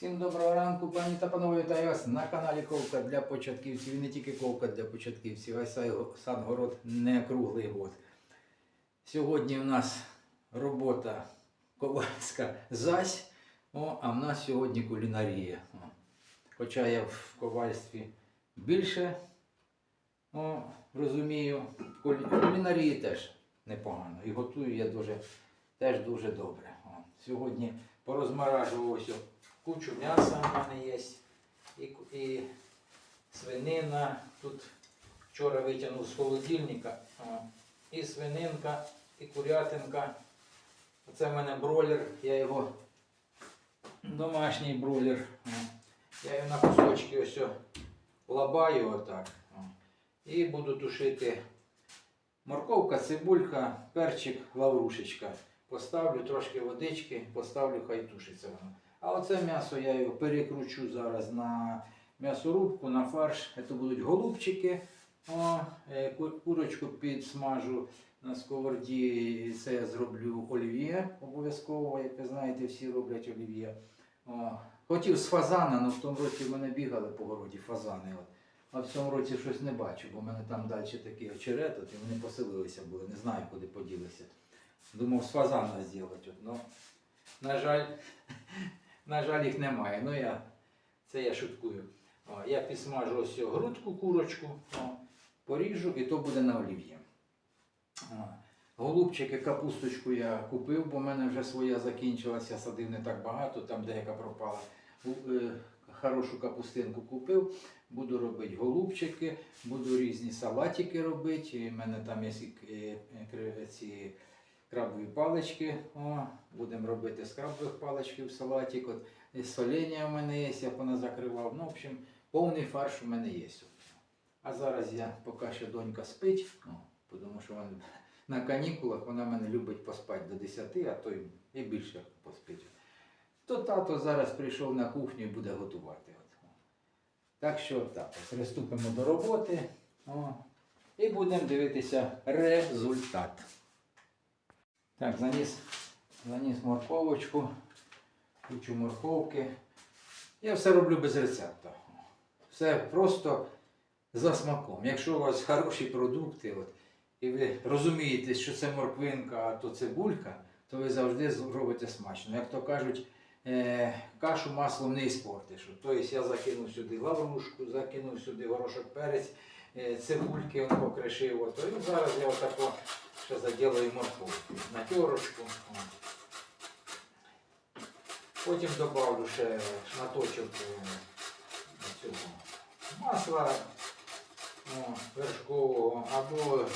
Всім доброго ранку, пані та панове, вітаю вас на каналі Ковка для початківців. І не тільки ковка для початківців, а й садгород не круглий год. Сьогодні в нас робота ковальська зась, о, а в нас сьогодні кулінарія. О. Хоча я в ковальстві більше о, розумію, кулі- кулінарії теж непогано. І готую я дуже, теж дуже добре. О. Сьогодні порозморажував ось кучу м'яса в мене є. І, і свинина. Тут вчора витягнув з холодильника. І свининка, і курятинка. Оце в мене бройлер, я його домашній бройлер. Я його на кусочки ось лабаю отак. І буду тушити морковка, цибулька, перчик, лаврушечка. Поставлю трошки водички, поставлю, хай тушиться воно. А оце м'ясо я його перекручу зараз на м'ясорубку, на фарш. Це будуть голубчики. О, е, курочку підсмажу на сковороді. Це я зроблю олів'є обов'язково, як ви знаєте, всі роблять олів'є. Хотів з фазана, але в тому році в мене бігали по городі фазани. От. А в цьому році щось не бачу, бо в мене там далі такі очерет, от, і вони поселилися були, не знаю, куди поділися. Думав, з фазана зробити. Ну, на жаль, на жаль, їх немає. Ну я, це я шуткую. О, я підсмажу ось цю грудку, курочку, о, поріжу і то буде на олів'ї. Голубчики, капусточку я купив, бо в мене вже своя закінчилася, садив не так багато, там деяка пропала. Е, Хорошу капустинку купив, буду робити голубчики, буду різні салатики робити. В мене там є і, е, ці крабові палички. О, будемо робити з крабових паличків салатик. От, соління в мене є, я поназакривав. Ну, в общем, повний фарш у мене є. А зараз я, поки що донька спить, о, тому що вона на канікулах вона мене любить поспати до 10, а то і більше поспить. То тато зараз прийшов на кухню і буде готувати. От. Так що так, приступимо до роботи о, і будемо дивитися результат. Так, заніс, заніс морковочку, кучу морковки. Я все роблю без рецепту. Все просто за смаком. Якщо у вас хороші продукти, от, і ви розумієте, що це морквинка, а то цибулька, то ви завжди зробите смачно. Як то кажуть, е, кашу маслом не іспортиш. Тобто я закинув сюди лаврушку, закинув сюди горошок перець, е, цибульки покришив. Ото. І зараз я отако ще заділаю морковку на терочку. Потім добавлю ще шматочок е, цього масла о, вершкового або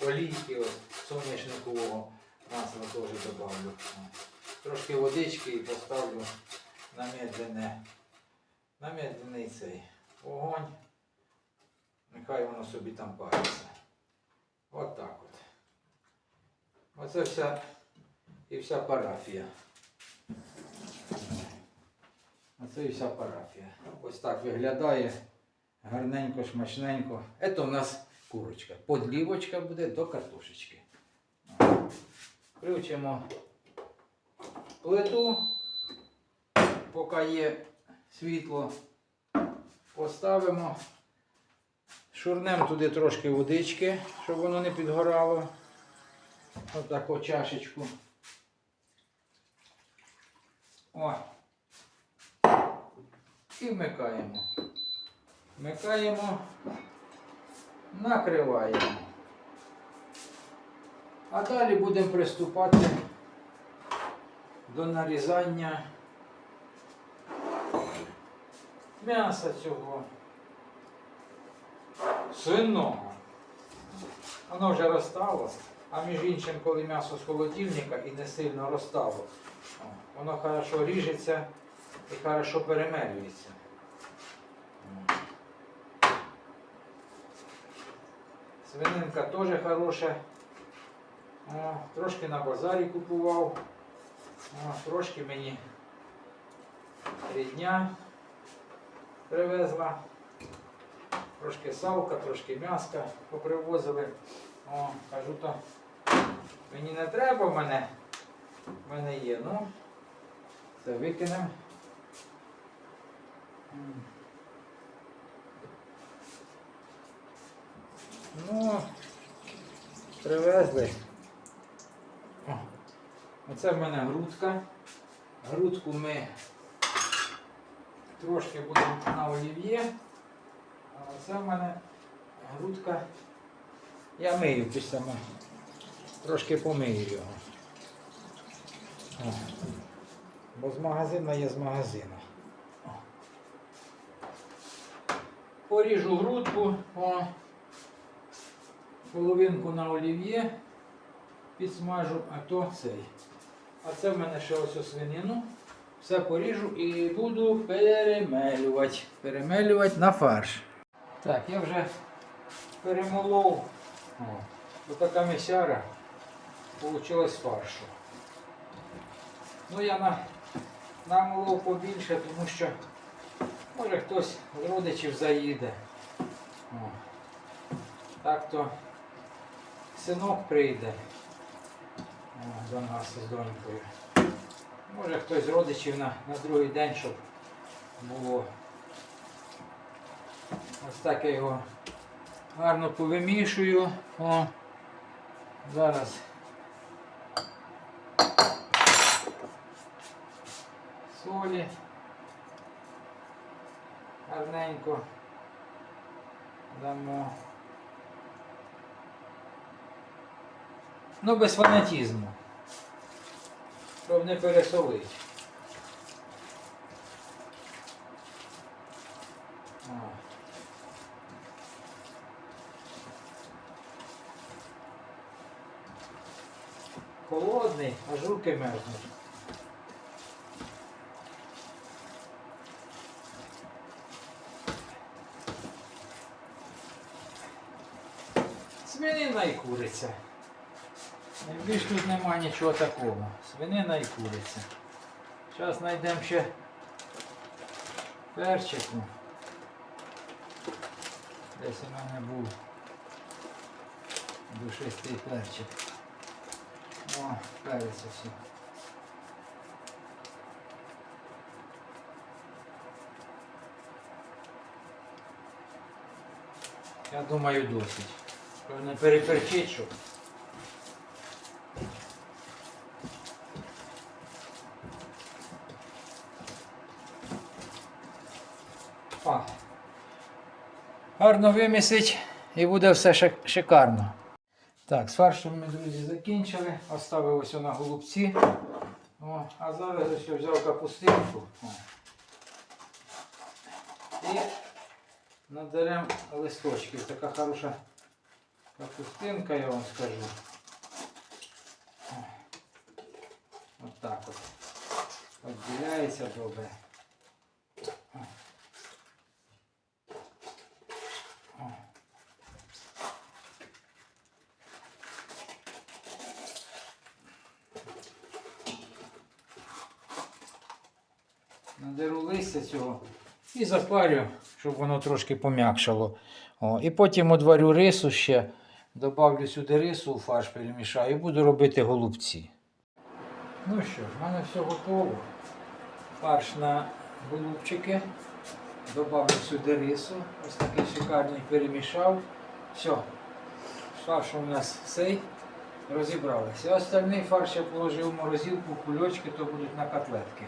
олійки соняшникового масла теж добавлю. Трошки водички і поставлю на медленний цей огонь. Нехай воно собі там париться. От так от. Оце вся і вся парафія. Оце і вся парафія. Ось так виглядає гарненько, шмачненько. Це у нас курочка. Подлівочка буде до картошечки. Включимо плиту, поки є світло, поставимо. Шурнемо туди трошки водички, щоб воно не підгорало. Отаку чашечку. О. І вмикаємо. Вмикаємо, накриваємо. А далі будемо приступати до нарізання м'яса цього свиного. Воно вже розстало, а між іншим, коли м'ясо з холодильника і не сильно розстало, о, воно хорошо ріжеться і хорошо перемелюється. Свининка теж хороша. Трошки на базарі купував. Трошки мені рідня привезла. Трошки салка, трошки м'яска попривозили. О, кажу, то мені не треба в мене. В мене є. Ну, це викинемо. Ну, привезли. Оце в мене грудка. Грудку ми трошки будемо на олів'є. А оце в мене грудка. Я мию після мене. Трошки помию його. Бо з магазину є з магазину. Поріжу грудку, половинку на олів'є, підсмажу, а то цей. А це в мене ще ось свинину. Все поріжу і буду перемелювати. Перемелювати на фарш. Так, я вже перемолов. Ось така місяра вийшла з фаршу. Ну я на, намолов побільше, тому що може хтось з родичів заїде. О. Так то синок прийде о, до нас з донькою. Може хтось з родичів на, на другий день, щоб було. Ось так я його гарно повимішую. О, зараз. Солі. Гарненько дамо. Ну, без фанатізму. Щоб не пересолити. Руки мерзнуть. Свинина і куриця. Більш тут нема нічого такого. Свинина і куриця. Зараз знайдемо ще перчику. Десь у мене був душистий перчик. О, перець ось. Я думаю, досить. Не переперчить, щоб. Гарно вимісить і буде все шикарно. Так, з фаршем ми, друзі, закінчили. Оставив ось на голубці. О, а зараз я взяв капустинку. О. І надарем листочків. Така хороша капустинка, я вам скажу. О. От так от. Відділяється добре. О. О. Надеру листя цього і запарю, щоб воно трошки пом'якшало. О, і потім одварю рису ще, добавлю сюди рису у фарш, перемішаю і буду робити голубці. Ну що в мене все готово. Фарш на голубчики. Добавлю сюди рису. Ось такий шикарний перемішав. Все. Фарш у нас цей. Розібралися. Остальний фарш я положив в морозилку, кульочки, то будуть на котлетки.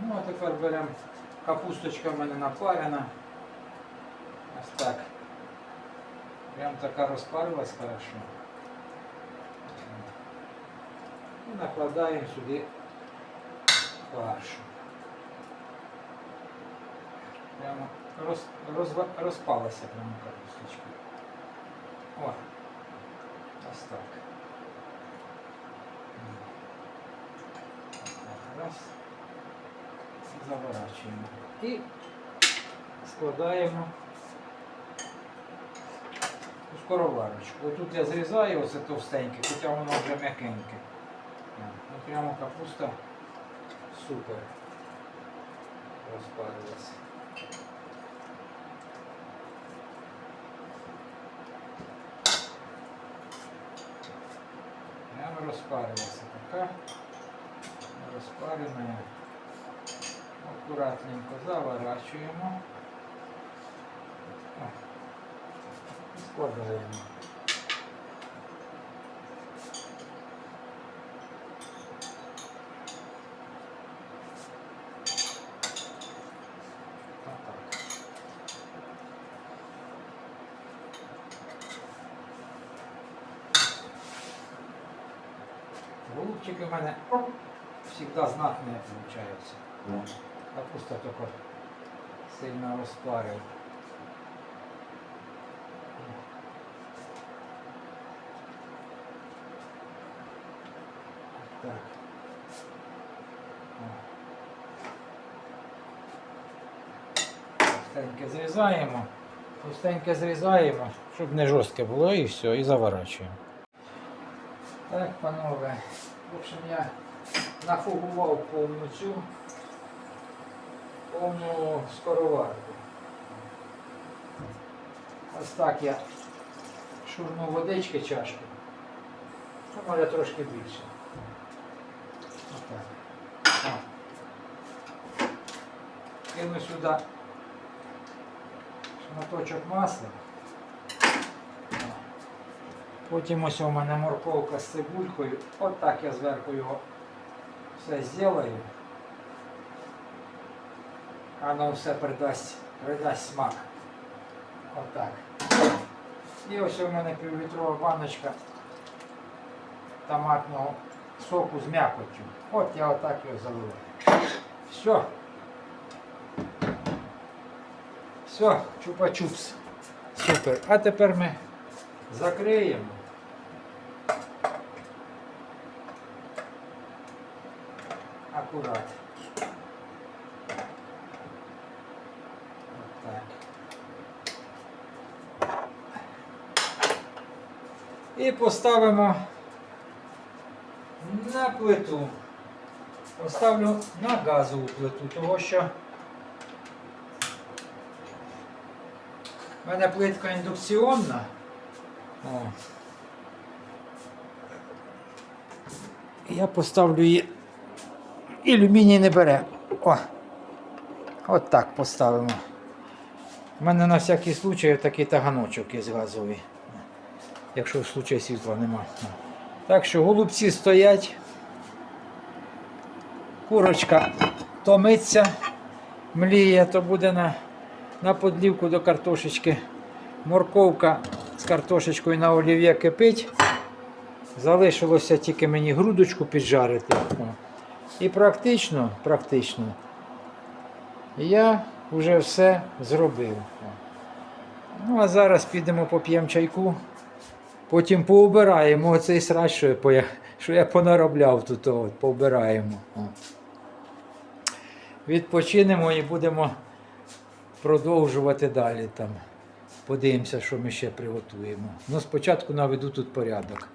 Ну а тепер беремо капусточка в мене напарена. Ось так. Прям така розпарилась хорошо. І накладаємо сюди фаршу. Прямо роз, розва- розпалася прямо капусточка. О. Ось так, Раз. Заворачуємо. І складаємо у скороварочку. Ось тут я зрізаю оце товстеньке, хоча воно вже м'якеньке. Прямо капуста супер. Розпарилася. Прямо розпарилася така. Розпарена. От Акуратненько заворачуємо. О, і Складаємо. Отак. Голубчики в мене завжди знатні получаються. Капуста только сильно розпарив. Так. Пустеньке зрізаємо. Пустеньке зрізаємо, щоб не жорстке було і все, і заворачуємо. Так, панове. В общем, я нафугував повну цю повну скороварку. Ось так я шурну водички чашки. Ну, може трошки більше. Отак. Кину сюди шматочок масла. Потім ось у мене морковка з цибулькою. От так я зверху його все зроблю. Воно все придасть, придасть смак. Отак. І ось у мене півлітрова баночка томатного соку з м'якоттю. От я отак його заливаю. Все. Все, чупа-чупс. Супер. А тепер ми закриємо. Акурат. І поставимо на плиту. Поставлю на газову плиту, тому що в мене плитка індукціонна. О. Я поставлю її. І алюміній не бере. О! От так поставимо. У мене на всякий случай такий таганочок є газовий. Якщо в случай світла нема. Так що голубці стоять. Курочка томиться, мліє, то буде на, на подлівку до картошечки. Морковка з картошечкою на олів'є кипить. Залишилося тільки мені грудочку піджарити. І практично, практично я вже все зробив. Ну, а зараз підемо поп'ємо чайку. Потім поубираємо оцей срач, що я, що я понаробляв тут, от, поубираємо. Відпочинемо і будемо продовжувати далі там. Подивимося, що ми ще приготуємо. Ну, спочатку наведу тут порядок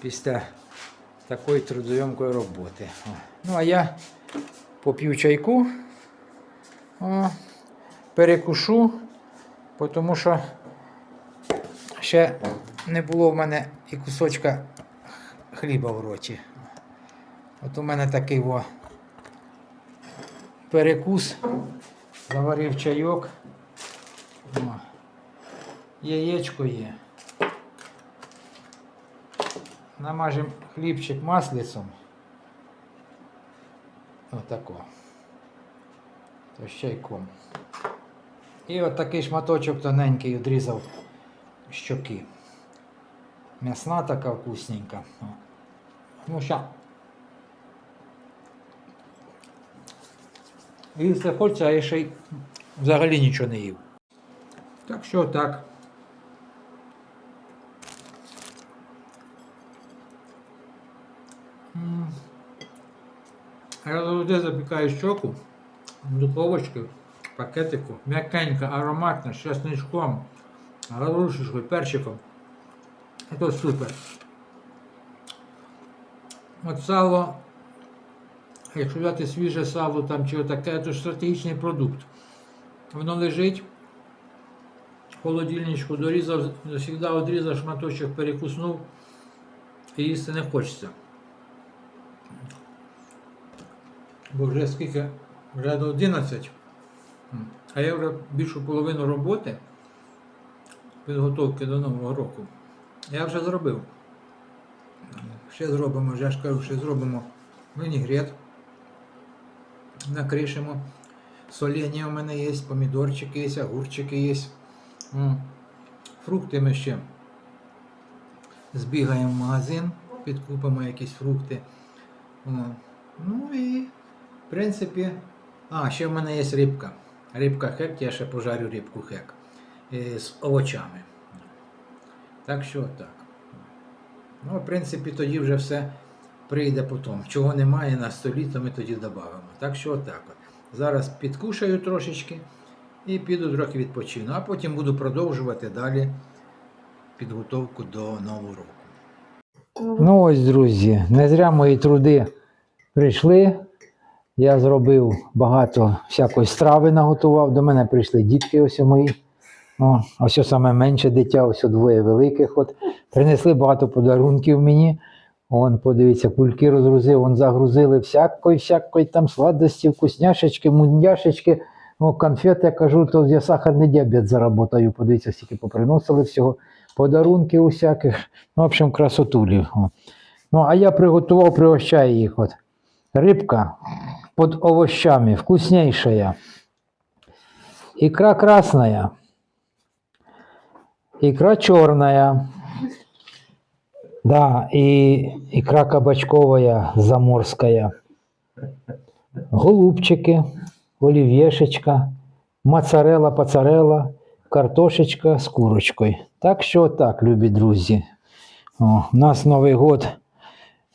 після такої трудойомкої роботи. Ну, а я поп'ю чайку, о, перекушу, тому що ще не було в мене і кусочка хліба в роті. От у мене такий о, перекус, заварив чайок. О, яєчко є. Намажемо хлібчик маслицем. Отако. То з чайком. І от такий шматочок тоненький відрізав щоки. М'ясна така вкусненька. Ну ща. Їсти хочеться, а я ще й взагалі нічого не їв. Так що так. Я завжди запікаю щоку в духовочці, пакетику, м'якенька, ароматна, з чесничком, горошечкою, перчиком. Це супер. От сало, якщо взяти свіже сало там чи отаке, то стратегічний продукт. Воно лежить в холодильничку, дорізав, завжди відрізав шматочок, перекуснув і їсти не хочеться. Бо вже скільки Вже до 11. А я вже більшу половину роботи підготовки до Нового року. Я вже зробив. Ще зробимо, я ж кажу, ще зробимо вінігрет. Накришимо. Солення у мене є, помідорчики є, огурчики є. Фрукти ми ще збігаємо в магазин, підкупимо якісь фрукти. Ну і, в принципі, а, ще в мене є рибка. Рибка хек, я ще пожарю рибку хек е, з овочами. Так що так. Ну, в принципі, тоді вже все прийде потім. Чого немає на столі, то ми тоді додамо. Так що отак. Зараз підкушаю трошечки і піду трохи відпочину, а потім буду продовжувати далі підготовку до Нового року. Ну ось, друзі, не зря мої труди прийшли. Я зробив багато всякої страви наготував. До мене прийшли дітки ось мої. О, ось саме менше дитя, ось двоє великих. От. Принесли багато подарунків мені. Он, подивіться, кульки розгрузив, он загрузили всякої, всякої там сладості, вкусняшечки, мундяшечки. Ну, конфети, я кажу, то я сахарний діабет заработаю. Подивіться, скільки поприносили всього. Подарунки усяких. Ну, в общем, красотулі. О. Ну, а я приготував, пригощаю їх. От. Рибка під овощами, вкуснейшая. Икра красная. Икра черная. Да, и икра кабачковая, заморская. Голубчики, олів'єшечка, моцарелла, пацарелла, картошечка з курочкою. Так що так, любі друзі. О, у нас Новий год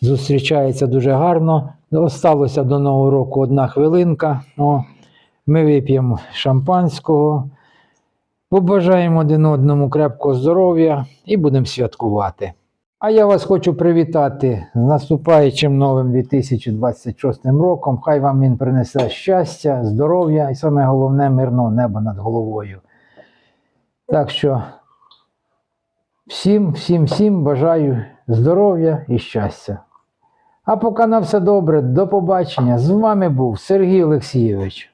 зустрічається дуже гарно. Осталося до Нового року одна хвилинка. О, ми вип'ємо шампанського, побажаємо один одному крепкого здоров'я і будемо святкувати. А я вас хочу привітати з наступаючим новим 2026 роком. Хай вам він принесе щастя, здоров'я і саме головне мирного неба над головою. Так що всім, всім, всім бажаю здоров'я і щастя. А поки на все добре, до побачення. З вами був Сергій Олексійович.